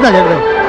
Córtale, bro.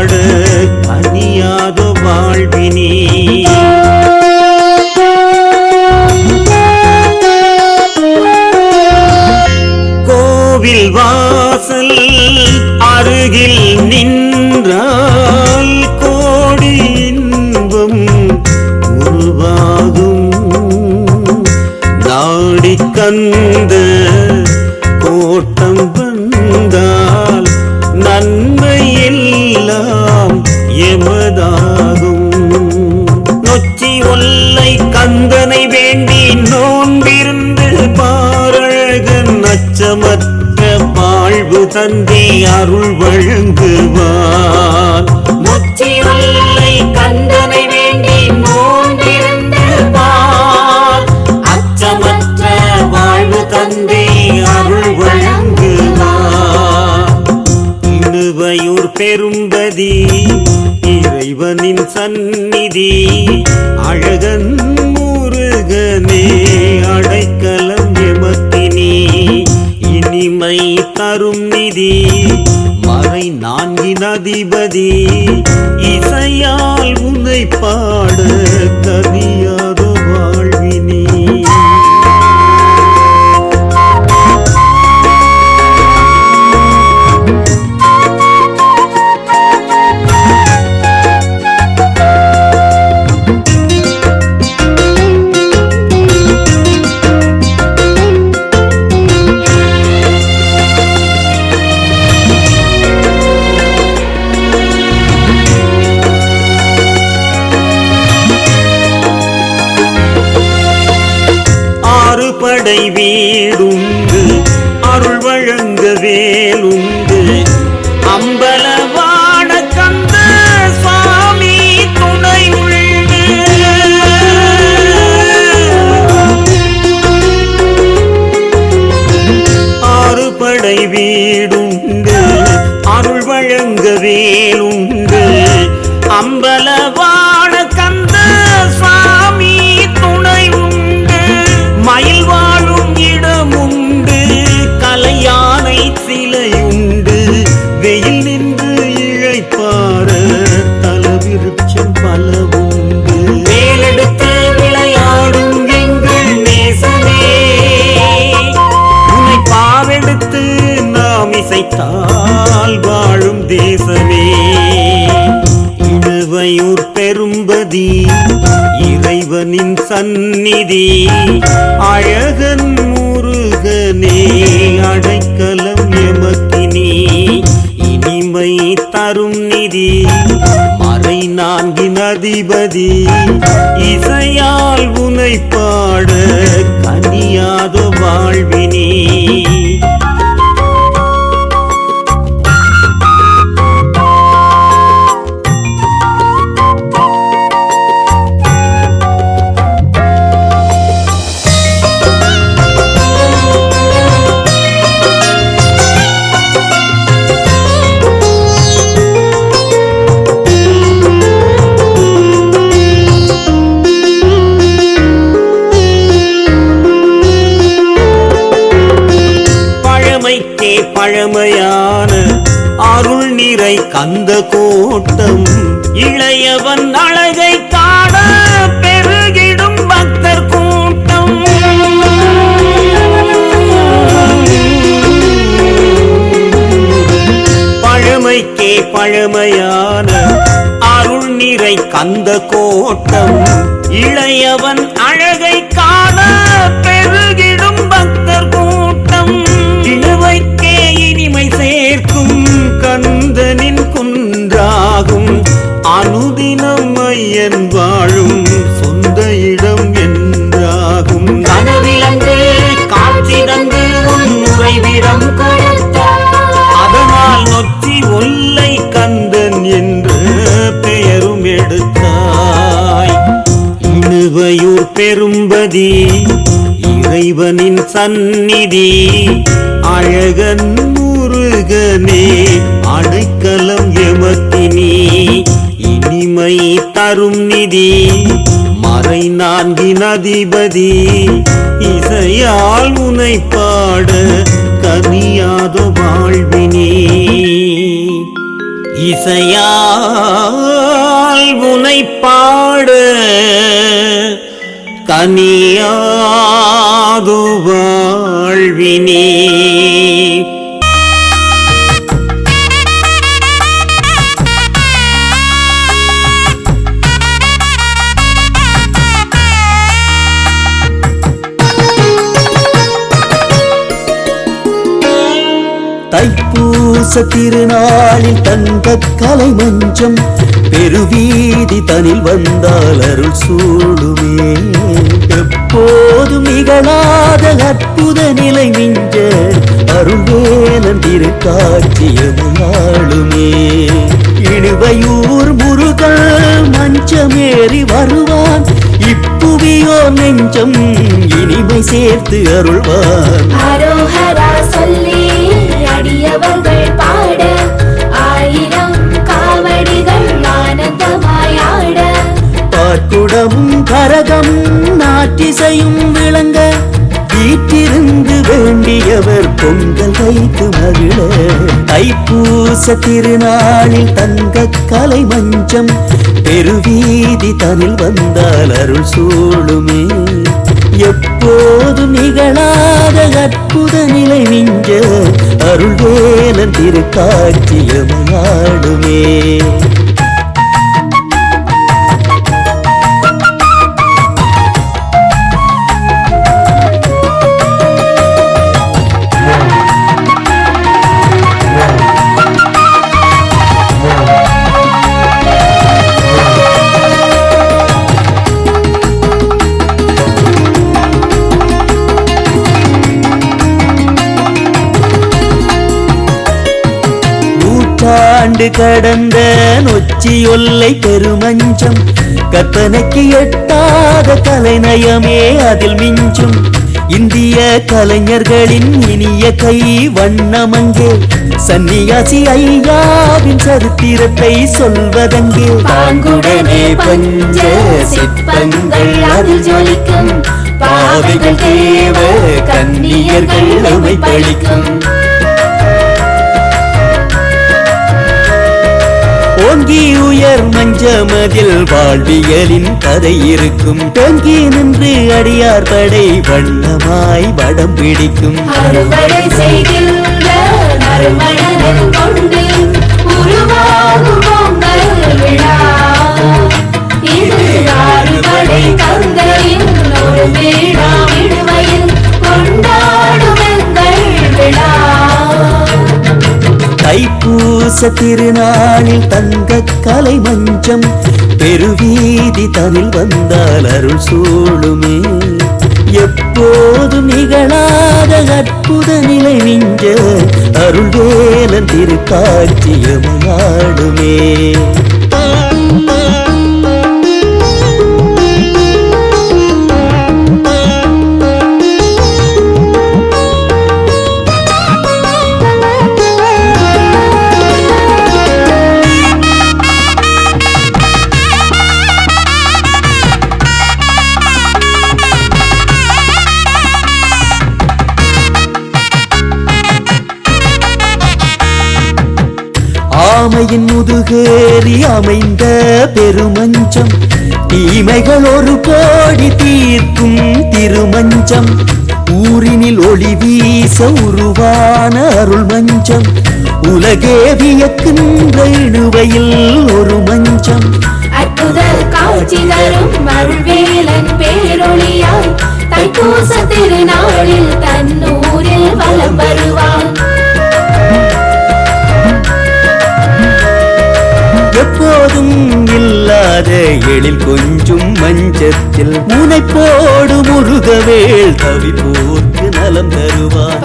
பாட கனியாத வாழ்வினி. கோவில் வாசல் அருகில் நின்றால் கோடி இன்பம் உருவாகும். நாடி கந்த தந்தி அருள் வழங்குவார். முச்சியுள்ளை கந்தனை வேண்டி நோன்பிருந்து பார் அச்சமற்ற வாழ்வு தந்தி அருள் வழங்குவார். இணுவையூர் பெரும்பதி இறைவனின் சந்நிதி. அதிபதி இசையால் உன்னை பா வீடும் நீதி மறை நான்கின் அதிபதி. இசையால் உனை பாட கனியாத வாழ்வினி. இளையவன் அழகை காண பெருகிடும் பக்தர் கூட்டம். பழமைக்கே பழமையான அருள் நிறை கந்த கோட்டம். இளையவன் அழகை காண பெருகிடும் அனுதினம் ஐயன் வாழும் சொந்த இடம் என்றாகும். கனவிலந்து காட்சி தந்து உன் உறைவிடம் அதனால் நொச்சி ஒல்லை கந்தன் என்று பெயரும் எடுத்தாய். இணுவையூர் பெரும்பதி இறைவனின் சந்நிதி அழகன் முருகனே அடைக்கலம் எமக்கினி இனிமை தரும் நிதி. மறை நான்கின் அதிபதி இசையால் உனை பாட கனியாத வாழ்வினே. இசையால் உனை பாட கனியாது வாழ்வினே. தைப்பூச திருநாளில் தங்க கலை மஞ்சம் பெருவீதி தனில் வந்தால் அருள் சூடுமே. எப்போதும் நிகழாத அற்புத நிலை மிஞ்ச அருள்வேலன் திருக்காட்சியமையாளுமே. இழுவையூர் முருகன் மஞ்சமேறி வருவான். இப்புவியோ நெஞ்சம் இனிமை சேர்த்து அருள்வான். குடமும் கரகம் நாட்டிசையும் விளங்க வீட்டிருந்து வேண்டியவர் பொங்கல் வைத்து மகிழ. தைப்பூச திருநாளில் தங்க கலை மஞ்சம் பெருவீதி தனில் வந்தால் அருள் சூழுமே. எப்போது நிகழாத அற்புத நிலை மிஞ்ச அருள்வேலன் திருக்காட்சியமையாடுமே கடந்த நொச்சியொல்லை பெருமஞ்சம். கற்பனைக்கு எட்டாத கலைநயமே அதில் மிஞ்சும். இந்திய கலைஞர்களின் இனிய கை வண்ணமங்கே. சன்னியாசி ஐயாவின் சரித்திரத்தை சொல்வதங்கே. பாங்குடனே பஞ்ச சிற்பங்கள் அதில் ஜொலிக்கும். பாவைகள் தேவ கன்னியர்கள் உமை பழிக்கும். ஓங்கி உயர் மஞ்சமதில் வாழ்வியலின் கதை இருக்கும். தொங்கி நின்று அடியார் படை வண்ணமாய் வடம் பிடிக்கும். அறுவடை செய்கின்ற திருநாளில் தங்க கலை மஞ்சம் பெருவீதி தனில் வந்தால் அருள் சூழுமே. எப்போதும் நிகழாத அற்புத நிலை மிஞ்ச அருள்வேலன் திருக்காட்சியமையாடுமே முதுகேறி அமைந்த பெருமஞ்சம். தீமைகள் ஒரு கோடி தீர்க்கும் திருமஞ்சம். ஊரினில் ஒளி வீச உருவான அருள் மஞ்சம். உலகே வியக்கின்ற இழுவையில் ஒரு மஞ்சம். அற்புத காட்சி தரும் அருள்வேலன் பேரொளியாய் தைப்பூச திருநாளில் தன்னூரில் வலம் வருவார் பாத எழில் கொஞ்சும் மஞ்சத்தில். முனை போடு முருகவேள் தவி போர்க்கு நலம் தருவார்.